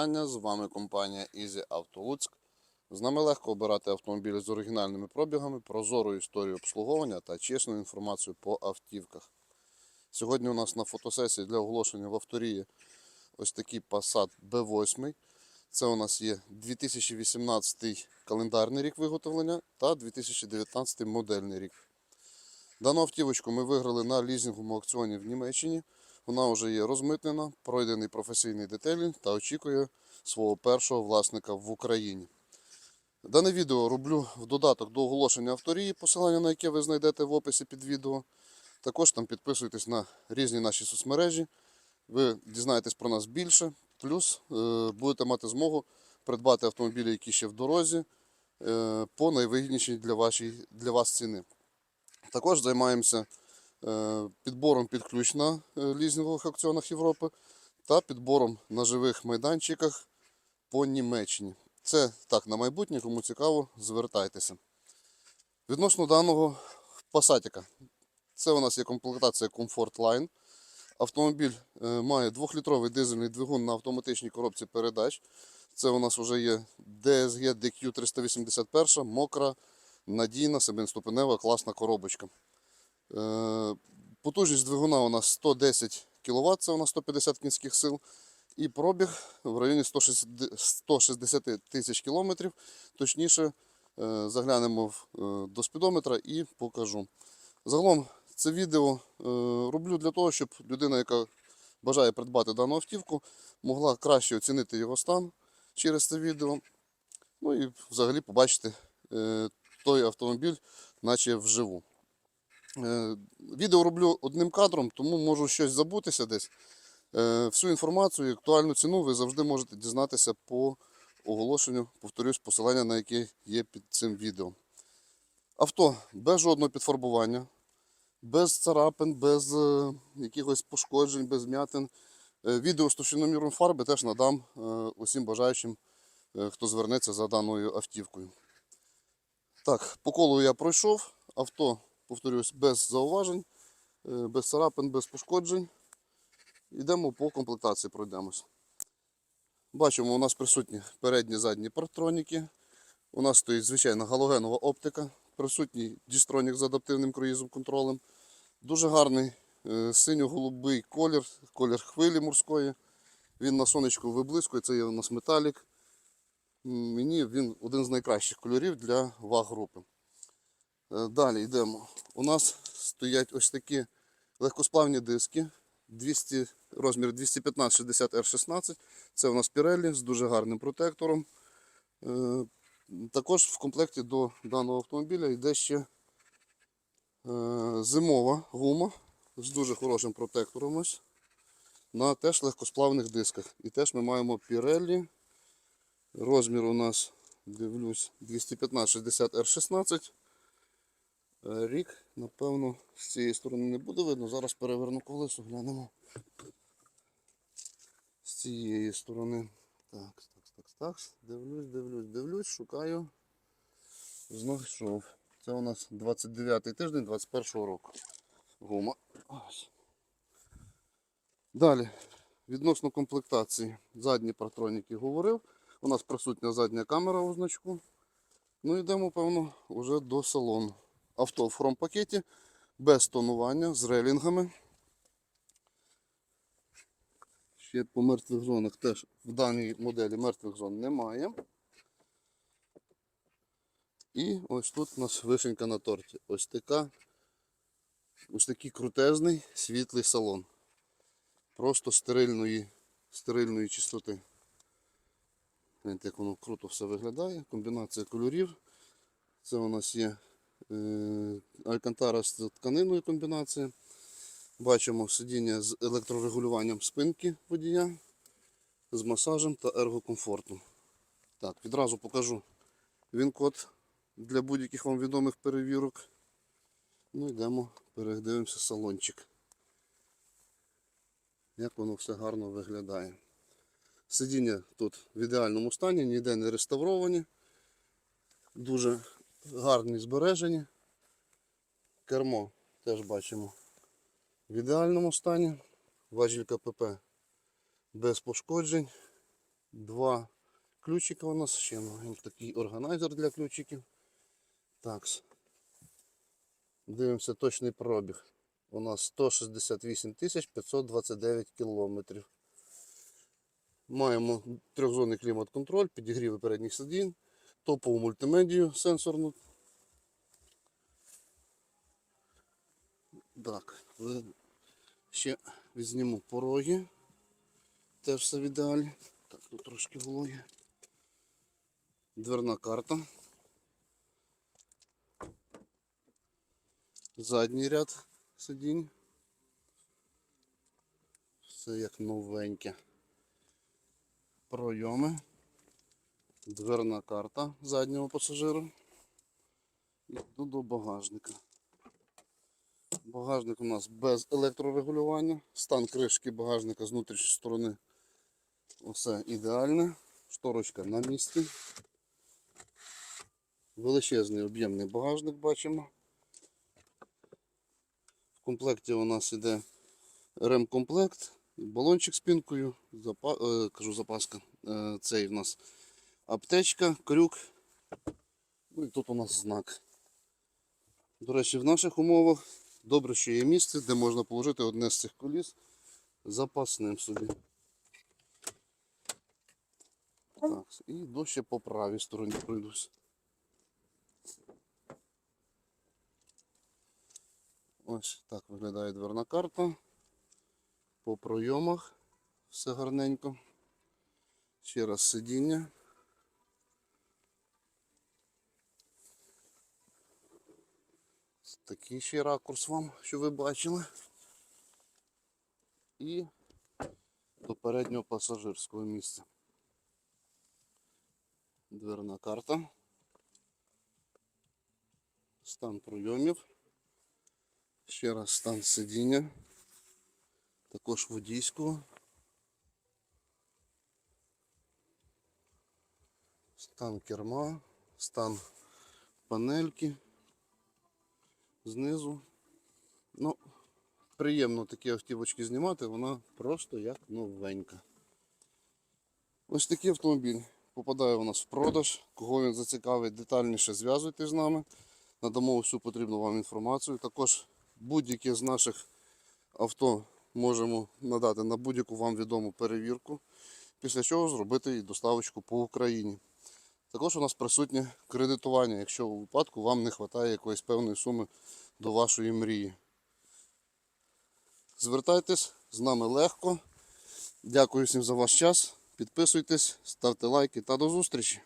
вітання. З вами компанія Easy Auto Луцьк. З нами легко обирати автомобілі з оригінальними пробігами, прозорою історією обслуговування та чесною інформацією по автівках. Сьогодні у нас на фотосесії для оголошення в авторії ось такий Passat B8. Це у нас є 2018 календарний рік виготовлення та 2019 модельний рік. Дану автівочку ми виграли на лізинговому аукціоні в Німеччині. Вона вже є розмитнена, пройдений професійний детелінг та очікує свого першого власника в Україні. Дане відео роблю в додаток до оголошення авторії, посилання на яке ви знайдете в описі під відео. Також там підписуйтесь на різні наші соцмережі. Ви дізнаєтесь про нас більше, плюс е, будете мати змогу придбати автомобілі, які ще в дорозі, е, по найвигіднішій для, вашій, для вас ціни. Також займаємося підбором під ключ на е, лізингових аукціонах Європи та підбором на живих майданчиках по Німеччині. Це так на майбутнє, кому цікаво, звертайтеся. Відносно даного пасатіка. Це у нас є комплектація Comfort Line. Автомобіль е, має 2-літровий дизельний двигун на автоматичній коробці передач. Це у нас вже є DSG DQ 381, мокра, надійна, 7-ступенева класна коробочка. Е, Потужність двигуна у нас 110 кВт, це у нас 150 кінських сил. І пробіг в районі 160 160 тисяч кілометрів. Точніше, е, заглянемо е, до спідометра і покажу. Загалом це відео роблю для того, щоб людина, яка бажає придбати дану автівку, могла краще оцінити його стан через це відео. Ну і взагалі побачити той автомобіль, наче вживу. Е, Відео роблю одним кадром, тому можу щось забутися десь. Е, Всю інформацію і актуальну ціну ви завжди можете дізнатися по оголошенню, повторюсь, посилання на яке є під цим відео. Авто без жодного підфарбування, без царапин, без е, якихось пошкоджень, без м'ятин. Відео з товщиноміром фарби теж надам усім бажаючим, хто звернеться за даною автівкою. Так, по колу я пройшов. Авто, повторюсь, без зауважень, е, без царапин, без пошкоджень. Йдемо по комплектації, пройдемось. Бачимо, у нас присутні передні задні партроніки. У нас стоїть звичайна галогенова оптика, присутній дістронік з адаптивним круїзом контролем. Дуже гарний е, синьо-голубий колір, колір хвилі морської. Він на сонечку виблискує, це є у нас металік. Мені він один з найкращих кольорів для ваг групи. Е, Далі йдемо. У нас стоять ось такі легкосплавні диски. 200, розмір 215-60 R16. Це у нас Pirelli з дуже гарним протектором. Е, Також в комплекті до даного автомобіля йде ще е, зимова гума з дуже хорошим протектором ось на теж легкосплавних дисках. І теж ми маємо Pirelli. Розмір у нас, дивлюсь, 215-60 R16. Е, Рік, напевно, з цієї сторони не буде видно. Зараз переверну колесо, глянемо. З цієї сторони. Так, так, так, так. Дивлюсь, дивлюсь, дивлюсь, шукаю. Знайшов. Це у нас 29 тиждень 21 року. Гума. Далі, відносно комплектації. Задні партроніки говорив. У нас присутня задня камера у значку. Ну йдемо, певно, вже до салону. Авто в хром-пакеті, без тонування, з релінгами. Ще по мертвих зонах теж в даній моделі мертвих зон немає. І ось тут у нас вишенька на торті. Ось така, ось такий крутезний світлий салон. Просто стерильної, стерильної чистоти. Як воно круто все виглядає. Комбінація кольорів. Це у нас є алькантара з тканиною комбінація. Бачимо сидіння з електрорегулюванням спинки водія, з масажем та ергокомфортом. Так, відразу покажу він-код для будь-яких вам відомих перевірок. Ну йдемо, передивимося салончик. Як воно все гарно виглядає. Сидіння тут в ідеальному стані, ніде не реставровані. Дуже гарні збережені. Кермо теж бачимо в ідеальному стані. Важіль КПП без пошкоджень. Два ключика у нас, ще такий органайзер для ключиків. Так. Дивимося точний пробіг. У нас 168 529 кілометрів. Маємо трьохзонний клімат-контроль, підігріви передніх сидінь, топову мультимедію сенсорну. Так, ще візьмемо пороги. Теж все в. Так, тут трошки вологі. Дверна карта. Задній ряд сидінь. Все як новеньке. Пройоми. Дверна карта заднього пасажира. І йду до багажника. Багажник у нас без електрорегулювання. Стан кришки багажника з внутрішньої сторони Усе ідеальне. Шторочка на місці. Величезний об'ємний багажник бачимо. В комплекті у нас іде ремкомплект, балончик з пінкою, запа... е, кажу запаска. Е, цей в нас аптечка, крюк. Ну і тут у нас знак. До речі, в наших умовах добре, що є місце, де можна положити одне з цих коліс запасним собі. Так, і ще по правій стороні пройдусь. Ось так виглядає дверна карта. По пройомах все гарненько. Ще раз сидіння. Такий ще ракурс вам, що ви бачили. І до переднього пасажирського місця. Дверна карта. Стан пройомів. Ще раз стан сидіння. Також водійського. Стан керма, стан панельки. Знизу. Ну, приємно такі автівочки знімати, вона просто як новенька. Ось такий автомобіль попадає у нас в продаж. Кого він зацікавить, детальніше зв'язуйтесь з нами. Надамо всю потрібну вам інформацію. Також будь-яке з наших авто можемо надати на будь-яку вам відому перевірку, після чого зробити і доставочку по Україні. Також у нас присутнє кредитування, якщо у випадку вам не вистачає якоїсь певної суми до вашої мрії. Звертайтесь, з нами легко. Дякую всім за ваш час. Підписуйтесь, ставте лайки та до зустрічі!